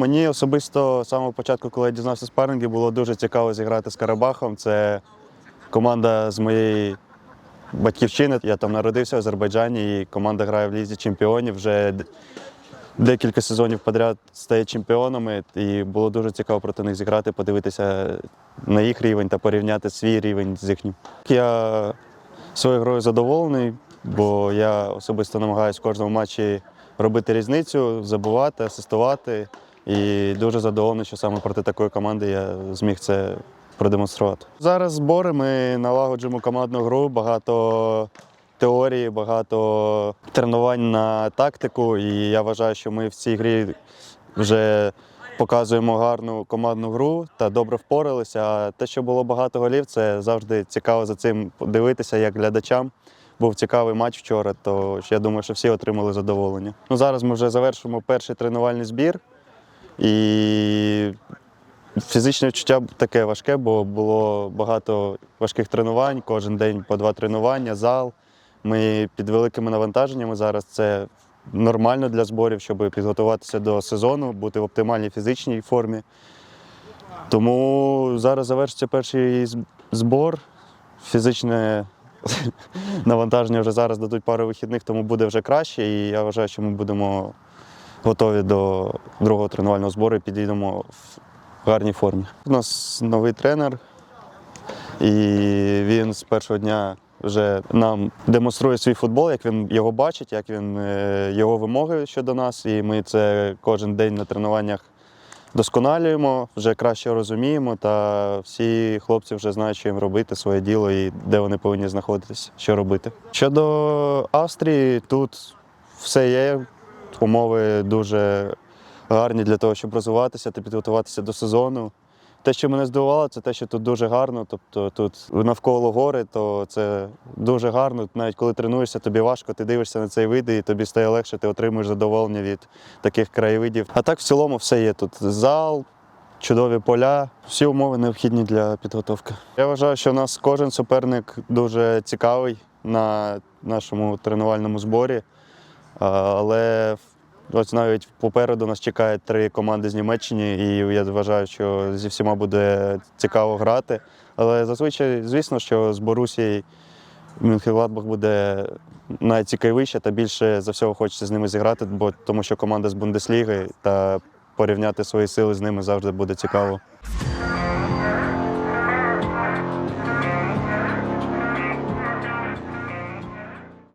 Мені особисто з самого початку, коли я дізнався спарринги, було дуже цікаво зіграти з Карабахом. Це команда з моєї батьківщини. Я там народився в Азербайджані, і команда грає в лізі чемпіонів. Вже декілька сезонів подряд стає чемпіонами. І було дуже цікаво проти них зіграти, подивитися на їх рівень та порівняти свій рівень з їхнім. Я своєю грою задоволений, бо я особисто намагаюся в кожному матчі робити різницю, забувати, асистувати. І дуже задоволений, що саме проти такої команди я зміг це продемонструвати. Зараз збори ми налагоджуємо командну гру, багато теорії, багато тренувань на тактику. І я вважаю, що ми в цій грі вже показуємо гарну командну гру та добре впоралися. А те, що було багато голів, це завжди цікаво за цим дивитися як глядачам. Був цікавий матч вчора, то я думаю, що всі отримали задоволення. Ну, зараз ми вже завершимо перший тренувальний збір. І фізичне відчуття таке важке, бо було багато важких тренувань, кожен день по два тренування, зал. Ми під великими навантаженнями зараз це нормально для зборів, щоб підготуватися до сезону, бути в оптимальній фізичній формі. Тому зараз завершиться перший збор. Фізичне навантаження вже зараз дадуть пару вихідних, тому буде вже краще. І я вважаю, що ми будемо готові до другого тренувального збору і підійдемо в гарній формі. У нас новий тренер, і він з першого дня вже нам демонструє свій футбол, як він його бачить, як він е, його вимоги щодо нас. І ми це кожен день на тренуваннях досконалюємо, вже краще розуміємо, та всі хлопці вже знають, що їм робити, своє діло і де вони повинні знаходитися, що робити. Щодо Австрії, тут все є, умови дуже гарні для того, щоб розвиватися та підготуватися до сезону. Те, що мене здивувало, це те, що тут дуже гарно. Тобто тут навколо гори, то це дуже гарно. Навіть коли тренуєшся, тобі важко, ти дивишся на цей вид, і тобі стає легше, ти отримуєш задоволення від таких краєвидів. А так в цілому все є тут. Зал, чудові поля, всі умови необхідні для підготовки. Я вважаю, що у нас кожен суперник дуже цікавий на нашому тренувальному зборі. Але ось навіть попереду нас чекають три команди з Німеччини, і я вважаю, що зі всіма буде цікаво грати. Але зазвичай, звісно, що з Борусією Мюнхен-Гладбах буде найцікавіше та більше за всього хочеться з ними зіграти, бо тому що команда з Бундесліги та порівняти свої сили з ними завжди буде цікаво.